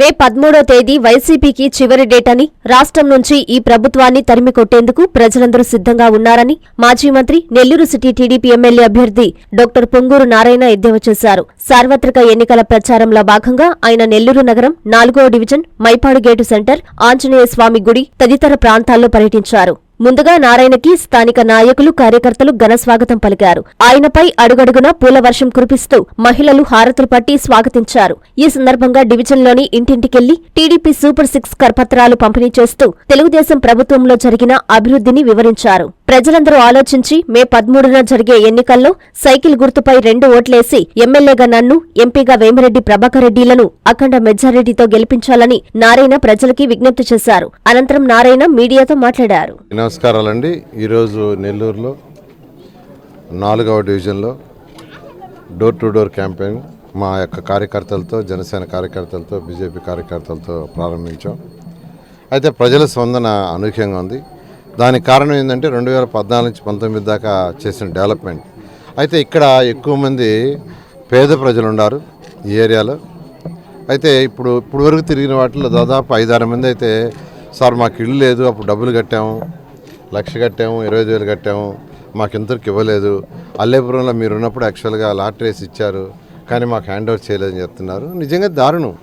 మే పదమూడో తేదీ వైసీపీకి చివరి డేట్ అని రాష్ట్రం నుంచి ఈ ప్రభుత్వాన్ని తరిమి కొట్టేందుకు ప్రజలందరూ సిద్ధంగా ఉన్నారని మాజీ మంత్రి నెల్లూరు సిటీ టీడీపీ ఎమ్మెల్యే అభ్యర్థి డాక్టర్ పొంగూరు నారాయణ ఎద్దేవా చేశారు. సార్వత్రిక ఎన్నికల ప్రచారంలో భాగంగా ఆయన నెల్లూరు నగరం నాలుగో division Mypadu gate centre Anjaneya Swamy గుడి తదితర ప్రాంతాల్లో పర్యటించారు. ముందుగా నారాయణకి స్థానిక నాయకులు కార్యకర్తలు ఘన స్వాగతం పలికారు. ఆయనపై అడుగడుగున పూల వర్షం కురిపిస్తూ మహిళలు హారతులు పట్టి స్వాగతించారు. ఈ సందర్భంగా డివిజన్లోని ఇంటింటికెళ్ళి టీడీపీ సూపర్ సిక్స్ కరపత్రాలు పంపిణీ చేస్తూ తెలుగుదేశం ప్రభుత్వంలో జరిగిన అభివృద్ధిని వివరించారు. ప్రజలందరూ ఆలోచించి మే పదమూడున జరిగే ఎన్నికల్లో సైకిల్ గుర్తుపై రెండు ఓట్లేసి ఎమ్మెల్యేగా నన్ను ఎంపీగా వేమిరెడ్డి ప్రభాకర్ రెడ్డిలను అఖండ మెజారిటీతో గెలిపించాలని నారాయణ ప్రజలకి విజ్ఞప్తి చేశారు. అనంతరం నారాయణ మీడియాతో మాట్లాడారు. నమస్కారాలండి. ఈరోజు నెల్లూరులో నాలుగవ డివిజన్లో డోర్ టు డోర్ క్యాంపెయిన్ మా యొక్క కార్యకర్తలతో జనసేన కార్యకర్తలతో బీజేపీ కార్యకర్తలతో ప్రారంభించాం. అయితే ప్రజల స్పందన అనూహ్యంగా ఉంది. దానికి కారణం ఏంటంటే రెండు వేల పద్నాలుగు నుంచి పంతొమ్మిది దాకా చేసిన డెవలప్మెంట్. అయితే ఇక్కడ ఎక్కువ మంది పేద ప్రజలు ఉన్నారు ఈ ఏరియాలో. అయితే ఇప్పుడు ఇప్పుడు వరకు తిరిగిన వాటిలో దాదాపు ఐదారు మంది అయితే సార్ మాకు ఇల్లు లేదు అప్పుడు డబ్బులు కట్టాము లక్ష కట్టాము ఇరవై ఐదు వేలు కట్టాము మాకు ఇంతవరకు ఇవ్వలేదు అల్లేపురంలో మీరు ఉన్నప్పుడు యాక్చువల్గా లాటరీ వేసి ఇచ్చారు కానీ మాకు హ్యాండ్ ఓవర్ చేయలేదని చెప్తున్నారు. నిజంగా దారుణం.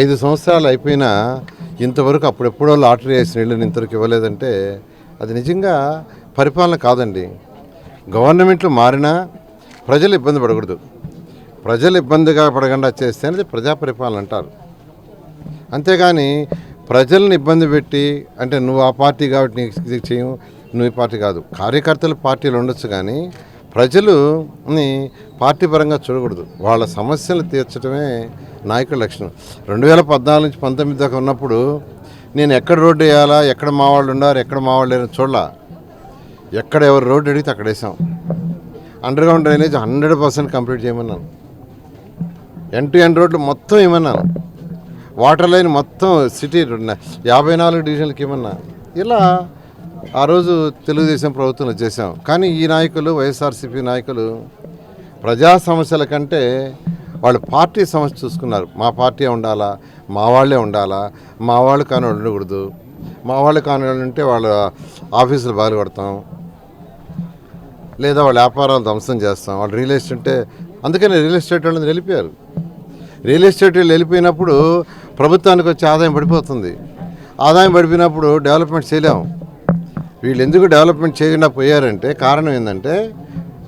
ఐదు సంవత్సరాలు అయిపోయినా ఇంతవరకు అప్పుడెప్పుడో లాటరీ వేసిన ఇళ్ళని ఇంతవరకు ఇవ్వలేదంటే అది నిజంగా పరిపాలన కాదండి. గవర్నమెంట్లు మారినా ప్రజలు ఇబ్బంది పడకూడదు. ప్రజలు ఇబ్బందిగా పడకుండా చేస్తే అనేది ప్రజా పరిపాలన అంటారు. అంతేగాని ప్రజల్ని ఇబ్బంది పెట్టి అంటే నువ్వు ఆ పార్టీ కాబట్టి నీకు ఇది చేయము నువ్వు ఈ పార్టీ కాదు. కార్యకర్తలు పార్టీలు ఉండొచ్చు కానీ ప్రజలుని పార్టీ పరంగా చూడకూడదు. వాళ్ళ సమస్యలు తీర్చడమే నాయకుల లక్షణం రెండు వేల పద్నాలుగు నుంచి పంతొమ్మిది దాకా ఉన్నప్పుడు నేను ఎక్కడ రోడ్డు వేయాలా ఎక్కడ మా వాళ్ళు ఉన్నారు ఎక్కడ మా వాళ్ళు లేరు చూడలా. ఎక్కడ ఎవరు రోడ్డు అడిగితే అక్కడ వేసాం. Underground drainage hundred percent complete చేయమన్నాను. N to end రోడ్లు మొత్తం ఇవ్వమన్నాను వాటర్ లైన్ మొత్తం సిటీ యాభై నాలుగు డివిజన్లకి ఏమన్నా ఇలా ఆ రోజు తెలుగుదేశం ప్రభుత్వం చేశాం. కానీ ఈ నాయకులు వైఎస్ఆర్సీపీ నాయకులు ప్రజా సమస్యల కంటే వాళ్ళు పార్టీ సమస్య చూసుకున్నారు. మా పార్టీ ఉండాలా మా వాళ్ళే ఉండాలా? మా వాళ్ళు కానీ ఉండకూడదు. మా వాళ్ళు కానీ ఉంటే వాళ్ళ ఆఫీసులు బాగా కొడతాం లేదా వాళ్ళ వ్యాపారాలు ధ్వంసం చేస్తాం. వాళ్ళు రియల్ ఎస్టేట్ ఉంటే అందుకని రియల్ ఎస్టేట్ వాళ్ళని వెళ్ళిపోయారు రియల్ ఎస్టేట్ వాళ్ళు వెళ్ళిపోయినప్పుడు ప్రభుత్వానికి వచ్చే ఆదాయం పడిపోతుంది. ఆదాయం పడిపోయినప్పుడు డెవలప్మెంట్ చేయలేము వీళ్ళు ఎందుకు డెవలప్మెంట్ చేయకుండా పోయారంటే కారణం ఏంటంటే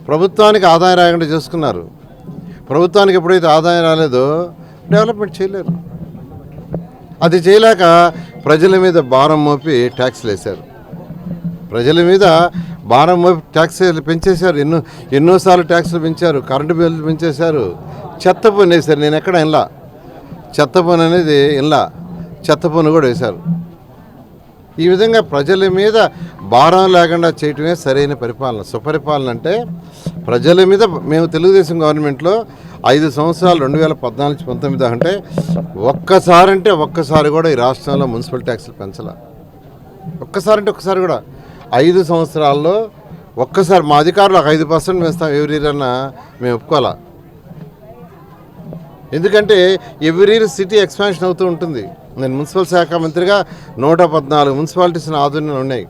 ప్రభుత్వానికి ఆదాయం రాకుండా చేసుకున్నారు. ప్రభుత్వానికి ఎప్పుడైతే ఆదాయం రాలేదో డెవలప్మెంట్ చేయలేరు. అది చేయలేక ప్రజల మీద భారం మోపి ట్యాక్స్లు వేశారు ప్రజల మీద భారం మోపి ట్యాక్స్ పెంచేశారు. ఎన్నో ఎన్నోసార్లు ట్యాక్స్లు పెంచారు. కరెంటు బిల్లు పెంచేశారు. చెత్త పన్ను వేశారు. నేను ఎక్కడ ఇన్లా చెత్త పన్ను అనేది ఇన్లా చెత్త పన్ను కూడా వేశారు. ఈ విధంగా ప్రజల మీద భారం లేకుండా చేయటమే సరైన పరిపాలన. సుపరిపాలన అంటే ప్రజల మీద మేము తెలుగుదేశం గవర్నమెంట్లో ఐదు సంవత్సరాలు రెండు వేల పద్నాలుగు పంతొమ్మిది అంటే ఒక్కసారి అంటే ఒక్కసారి కూడా ఈ రాష్ట్రంలో మున్సిపల్ ట్యాక్సులు పెంచాల. ఒక్కసారి అంటే ఒక్కసారి కూడా. ఐదు సంవత్సరాల్లో ఒక్కసారి మా అధికారులు ఒక ఐదు పర్సెంట్ పెంచుతాం ఎవరి అన్న అన్నా మేము ఒప్పుకోవాలా? ఎందుకంటే ఎవ్రీ ఇయర్ సిటీ ఎక్స్పాన్షన్ అవుతూ ఉంటుంది. నేను మున్సిపల్ శాఖ మంత్రిగా నూట పద్నాలుగు మున్సిపాలిటీస్ ఆధునంలో ఉన్నాయి.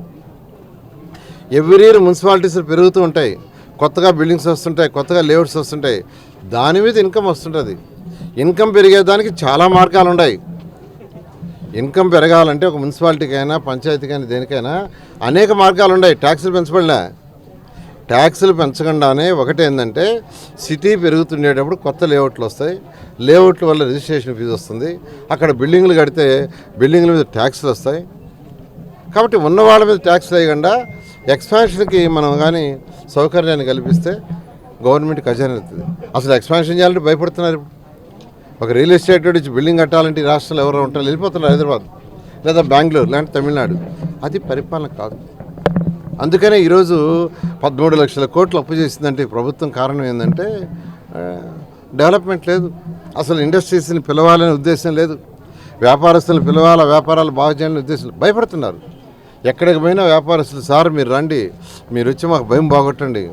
ఎవ్రీ ఇయర్ మున్సిపాలిటీస్ పెరుగుతూ ఉంటాయి. కొత్తగా బిల్డింగ్స్ వస్తుంటాయి కొత్తగా లేఅవుట్స్ వస్తుంటాయి. దాని మీద ఇన్కమ్ వస్తుంటుంది. ఇన్కమ్ పెరిగేదానికి చాలా మార్గాలు ఉన్నాయి ఇన్కమ్ పెరగాలంటే ఒక మున్సిపాలిటీకైనా పంచాయతీకైనా దేనికైనా అనేక మార్గాలు ఉన్నాయి ట్యాక్సులు పెంచబడినా. ట్యాక్సులు పెంచకుండానే ఒకటి ఏంటంటే సిటీ పెరుగుతుండేటప్పుడు కొత్త లేఅవుట్లు వస్తాయి. లేఅవుట్ల వల్ల రిజిస్ట్రేషన్ ఫీజు వస్తుంది. అక్కడ బిల్డింగ్లు కడితే బిల్డింగ్ల మీద ట్యాక్సులు వస్తాయి. కాబట్టి ఉన్న వాళ్ళ మీద ట్యాక్స్ వేయకుండా ఎక్స్పాన్షన్కి మనం కానీ సౌకర్యాన్ని కల్పిస్తే గవర్నమెంట్ ఖజానా అవుతుంది అసలు ఎక్స్పాన్షన్ చేయాలంటే భయపడుతున్నారు ఇప్పుడు. ఒక రియల్ ఎస్టేట్ నుంచి బిల్డింగ్ కట్టాలంటే ఈ రాష్ట్రంలో ఎవరో ఉంటారు వెళ్ళిపోతున్నారు హైదరాబాద్ లేదా బెంగళూరు లేదంటే తమిళనాడు. అది పరిపాలన కాదు. అందుకనే ఈరోజు పదమూడు లక్షల కోట్లు అప్పు చేసిందంటే ప్రభుత్వం కారణం ఏంటంటే డెవలప్మెంట్ లేదు. అసలు ఇండస్ట్రీస్ని పిలవాలనే ఉద్దేశం లేదు. వ్యాపారస్తులను పిలవాల వ్యాపారాలు బాగా చేయాలనే ఉద్దేశం భయపడుతున్నారు. ఎక్కడికి పోయినా వ్యాపారస్తులు సార్ మీరు రండి మీరు వచ్చి మాకు భయం బాగొట్టండి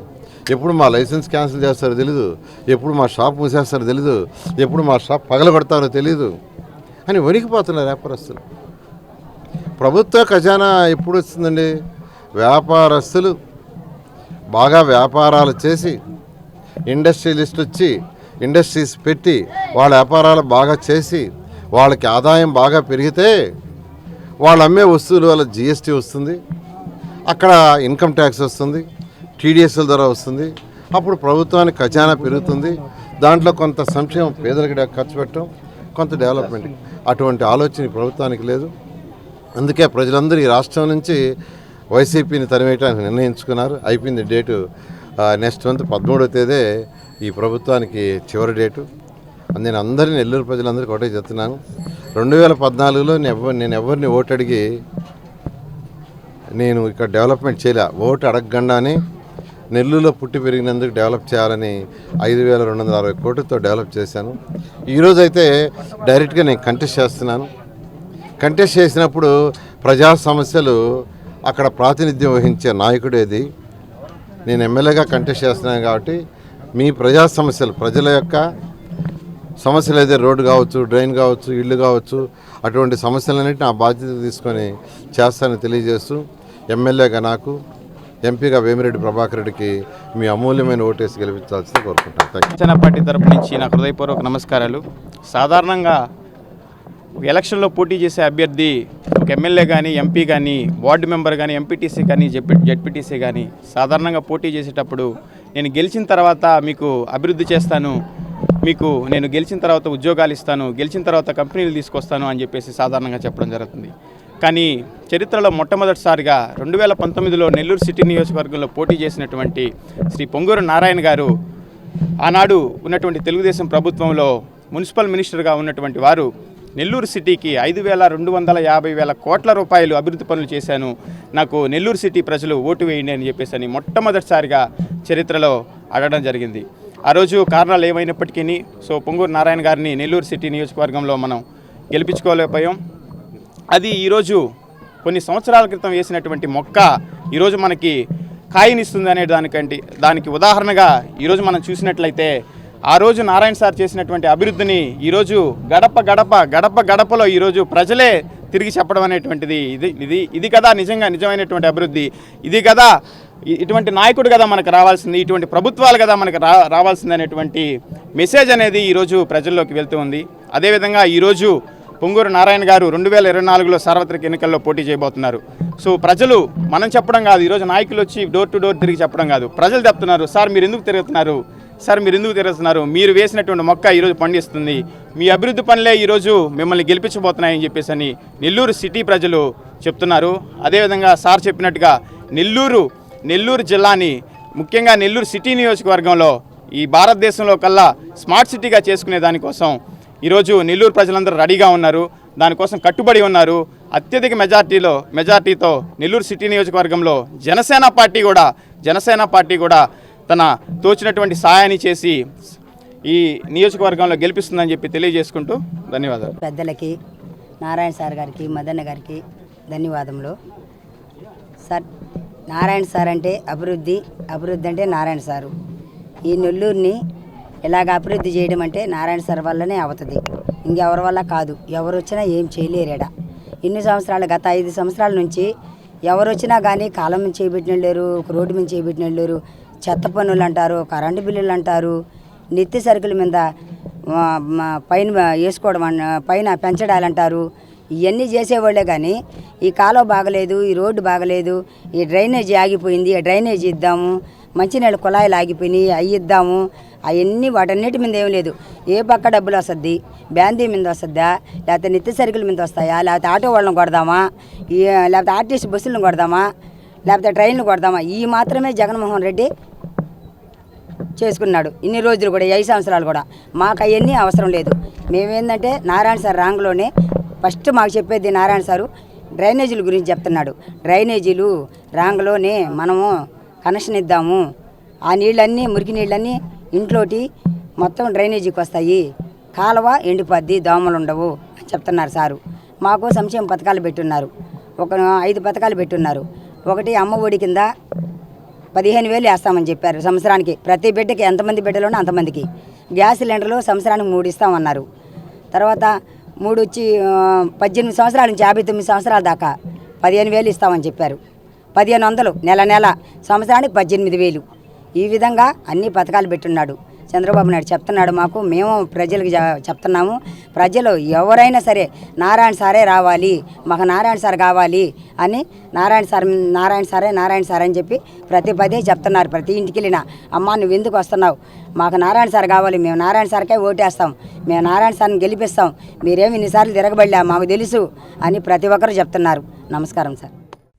ఎప్పుడు మా లైసెన్స్ క్యాన్సిల్ చేస్తారో తెలీదు. ఎప్పుడు మా షాప్ మూసేస్తారో తెలీదు. ఎప్పుడు మా షాప్ పగలగొడతారో తెలీదు. అని వణికిపోతున్నారు వ్యాపారస్తులు. ప్రభుత్వ ఖజానా ఎప్పుడు వస్తుందండి వ్యాపారస్తులు బాగా వ్యాపారాలు చేసి ఇండస్ట్రియలిస్ట్ వచ్చి ఇండస్ట్రీస్ పెట్టి వాళ్ళ వ్యాపారాలు బాగా చేసి వాళ్ళకి ఆదాయం బాగా పెరిగితే వాళ్ళు అమ్మే వస్తువుల వల్ల జిఎస్టీ వస్తుంది. అక్కడ ఇన్కమ్ ట్యాక్స్ వస్తుంది. టీడీఎస్ల ద్వారా వస్తుంది. అప్పుడు ప్రభుత్వానికి ఖజానా పెరుగుతుంది. దాంట్లో కొంత సంక్షేమం పేదలకు ఖర్చు పెట్టడం కొంత డెవలప్మెంట్. అటువంటి ఆలోచన ప్రభుత్వానికి లేదు. అందుకే ప్రజలందరూ ఈ రాష్ట్రం నుంచి వైసీపీని తరివేయడానికి నిర్ణయించుకున్నారు. అయిపోయింది డేటు. నెక్స్ట్ మంత్ పదమూడవ తేదీ ఈ ప్రభుత్వానికి చివరి డేటు. నేను అందరినీ నెల్లూరు ప్రజలందరికీ ఒకటే చెప్తున్నాను. రెండు వేల పద్నాలుగులో నేను నేను ఎవరిని ఓటు అడిగి నేను ఇక్కడ డెవలప్మెంట్ చేయలే. ఓటు అడగకుండానే నెల్లూరులో పుట్టి పెరిగినందుకు డెవలప్ చేయాలని ఐదు వేల రెండు వందల అరవై కోట్లతో డెవలప్ చేశాను. ఈరోజు అయితే డైరెక్ట్గా నేను కంటెస్ట్ చేస్తున్నాను. కంటెస్ట్ చేసినప్పుడు ప్రజా సమస్యలు అక్కడ ప్రాతినిధ్యం వహించే నాయకుడు ఏది? నేను ఎమ్మెల్యేగా కంటెస్ట్ చేస్తున్నాను కాబట్టి మీ ప్రజా సమస్యలు ప్రజల యొక్క సమస్యలు అయితే రోడ్డు కావచ్చు డ్రైన్ కావచ్చు ఇల్లు కావచ్చు అటువంటి సమస్యలన్నింటి నా బాధ్యత తీసుకొని చేస్తానని తెలియజేస్తూ ఎమ్మెల్యేగా నాకు ఎంపీగా వేమిరెడ్డి ప్రభాకర్ రెడ్డికి మీ అమూల్యమైన ఓటేసి గెలిపించాల్సింది కోరుకుంటాను థ్యాంక్ పార్టీ తరపు నుంచి నా హృదయపూర్వక నమస్కారాలు. సాధారణంగా ఎలక్షన్లో పోటీ చేసే అభ్యర్థి ఒక ఎమ్మెల్యే కానీ ఎంపీ కానీ వార్డు మెంబర్ కానీ ఎంపీటీసీ కానీ జెడ్ జెడ్పీటీసీ కానీ సాధారణంగా పోటీ చేసేటప్పుడు నేను గెలిచిన తర్వాత మీకు అభివృద్ధి చేస్తాను మీకు నేను గెలిచిన తర్వాత ఉద్యోగాలు ఇస్తాను గెలిచిన తర్వాత కంపెనీలు తీసుకొస్తాను అని చెప్పేసి సాధారణంగా చెప్పడం జరుగుతుంది. కానీ చరిత్రలో మొట్టమొదటిసారిగా రెండు వేల పంతొమ్మిదిలో నెల్లూరు సిటీ నియోజకవర్గంలో పోటీ చేసినటువంటి శ్రీ పొంగూరు నారాయణ గారు ఆనాడు ఉన్నటువంటి తెలుగుదేశం ప్రభుత్వంలో మున్సిపల్ మినిస్టర్గా ఉన్నటువంటి వారు నెల్లూరు సిటీకి ఐదు వేల రెండు వందల యాభై వేల కోట్ల రూపాయలు అభివృద్ధి పనులు చేశాను. నాకు నెల్లూరు సిటీ ప్రజలు ఓటు వేయండి అని చెప్పేసి అని మొట్టమొదటిసారిగా చరిత్రలో అడగడం జరిగింది. ఆ రోజు కారణాలు ఏమైనప్పటికీ సో పొంగూరు నారాయణ గారిని నెల్లూరు సిటీ నియోజకవర్గంలో మనం గెలిపించుకోలేకపోయాం. అది ఈరోజు కొన్ని సంవత్సరాల క్రితం వేసినటువంటి మొక్క ఈరోజు మనకి కాయనిస్తుంది అనే దానికంటే దానికి ఉదాహరణగా ఈరోజు మనం చూసినట్లయితే ఆ రోజు నారాయణ సార్ చేసినటువంటి అభివృద్ధిని ఈరోజు గడప గడప గడప గడపలో ఈరోజు ప్రజలే తిరిగి చెప్పడం అనేటువంటిది ఇది ఇది ఇది కదా నిజంగా నిజమైనటువంటి అభివృద్ధి. ఇది కదా ఇటువంటి నాయకుడు కదా మనకు రావాల్సింది ఇటువంటి ప్రభుత్వాలు కదా మనకు రా రావాల్సింది అనేటువంటి మెసేజ్ అనేది ఈరోజు ప్రజల్లోకి వెళ్తూ ఉంది. అదేవిధంగా ఈరోజు పొంగూరు నారాయణ గారు రెండు వేల ఇరవై నాలుగులో సార్వత్రిక ఎన్నికల్లో పోటీ చేయబోతున్నారు. సో ప్రజలు మనం చెప్పడం కాదు ఈరోజు నాయకులు వచ్చి డోర్ టు డోర్ తిరిగి చెప్పడం కాదు. ప్రజలు చెప్తున్నారు సార్ మీరు ఎందుకు తిరుగుతున్నారు? సార్ మీరు ఎందుకు తిరుగుతున్నారు? మీరు వేసినటువంటి మొక్క ఈరోజు పండిస్తుంది. మీ అభివృద్ధి పనులే ఈరోజు మిమ్మల్ని గెలిపించబోతున్నాయని చెప్పేసి అని నెల్లూరు సిటీ ప్రజలు చెప్తున్నారు. అదేవిధంగా సార్ చెప్పినట్టుగా నెల్లూరు నెల్లూరు జిల్లాని ముఖ్యంగా నెల్లూరు సిటీ నియోజకవర్గంలో ఈ భారతదేశంలో కల్లా స్మార్ట్ సిటీగా చేసుకునే దానికోసం ఈరోజు నెల్లూరు ప్రజలందరూ రెడీగా ఉన్నారు. దానికోసం కట్టుబడి ఉన్నారు. అత్యధిక మెజార్టీలో మెజార్టీతో నెల్లూరు సిటీ నియోజకవర్గంలో జనసేన పార్టీ కూడా జనసేన పార్టీ కూడా తన తోచినటువంటి సాయాన్ని చేసి ఈ నియోజకవర్గంలో గెలిపిస్తుందని చెప్పి తెలియజేసుకుంటూ ధన్యవాదాలు. పెద్దలకి నారాయణ సార్ గారికి మదన్న గారికి ధన్యవాదములు. సార్ నారాయణ సార్ అంటే అభివృద్ధి అభివృద్ధి అంటే నారాయణ సారు. ఈ నెల్లూరుని ఇలాగ అభివృద్ధి చేయడం అంటే నారాయణ సార్ వల్లనే అవుతుంది. ఇంకెవరి వల్ల కాదు. ఎవరు వచ్చినా ఏం చేయలేరేడా. ఎన్ని సంవత్సరాలు గత ఐదు సంవత్సరాల నుంచి ఎవరు వచ్చినా కానీ కాలం మీద చేపెట్టిన లేరు రోడ్డు మీద చేపెట్టిన లేరు చెత్త పన్నులు అంటారు కరెంటు బిల్లులు అంటారు నిత్య సరుకుల మీద పైన వేసుకోవడం పైన పెంచడాలంటారు ఇవన్నీ చేసేవాళ్ళే కానీ ఈ కాలువ బాగలేదు ఈ రోడ్డు బాగలేదు ఈ డ్రైనేజీ ఆగిపోయింది డ్రైనేజీ ఇద్దాము మంచినీళ్ళ కుళాయిలు ఆగిపోయినాయి అవి ఇద్దాము అవన్నీ వాటన్నిటి మీద ఏం లేదు. ఏ పక్క డబ్బులు వస్తుంది? బ్యాందీ మీద వస్తుందా? లేకపోతే నిత్య సరుకుల మీద వస్తాయా? లేకపోతే ఆటో వాళ్ళని కొడదామా? లేకపోతే ఆర్టీసీ బస్సులను కొడదామా? లేకపోతే ట్రైన్లు కొడదామా? ఈ మాత్రమే జగన్మోహన్ రెడ్డి చేసుకున్నాడు. ఇన్ని రోజులు కూడా ఐదు సంవత్సరాలు కూడా. మాకు అవన్నీ అవసరం లేదు. మేమేందంటే నారాయణ సార్ రాంగ్లోనే ఫస్ట్ మాకు చెప్పేది నారాయణ సారు డ్రైనేజీల గురించి చెప్తున్నాడు. డ్రైనేజీలు రాంగ్లోనే మనము కనెక్షన్ ఇద్దాము. ఆ నీళ్ళన్నీ మురికి నీళ్ళన్నీ ఇంట్లోటి మొత్తం డ్రైనేజీకి వస్తాయి. కాలువ ఎండిపోద్ది దోమలు ఉండవు అని చెప్తున్నారు సారు. మాకు సంక్షేమ పథకాలు పెట్టున్నారు. ఒక ఐదు పథకాలు పెట్టున్నారు. ఒకటి అమ్మ ఒడి కింద పదిహేను వేలు వేస్తామని చెప్పారు సంవత్సరానికి. ప్రతి బిడ్డకి ఎంతమంది బిడ్డలోనో అంతమందికి. గ్యాస్ సిలిండర్లు సంవత్సరానికి మూడు ఇస్తామన్నారు. తర్వాత మూడు వచ్చి పద్దెనిమిది సంవత్సరాల నుంచి యాభై తొమ్మిది సంవత్సరాల దాకా పదిహేను వేలు ఇస్తామని చెప్పారు. పదిహేను వందలు నెల నెల. సంవత్సరానికి పద్దెనిమిది వేలు. ఈ విధంగా అన్ని పథకాలు పెట్టున్నాడు. చంద్రబాబు నాయుడు చెప్తున్నాడు మాకు మేము ప్రజలకు చెప్తున్నాము. ప్రజలు ఎవరైనా సరే నారాయణ సారే రావాలి మాకు నారాయణ సార్ కావాలి అని నారాయణ సార్ నారాయణ సారే నారాయణ సార్ అని చెప్పి ప్రతి పదే చెప్తున్నారు. ప్రతి ఇంటికి వెళ్ళినా అమ్మ నువ్వు ఎందుకు వస్తున్నావు? మాకు నారాయణ సార్ కావాలి మేము నారాయణ సార్కే ఓటేస్తాం. మేము నారాయణ సార్ని గెలిపిస్తాం. మీరేమి ఇన్నిసార్లు తిరగబడలే మాకు తెలుసు అని ప్రతి ఒక్కరు చెప్తున్నారు. నమస్కారం సార్.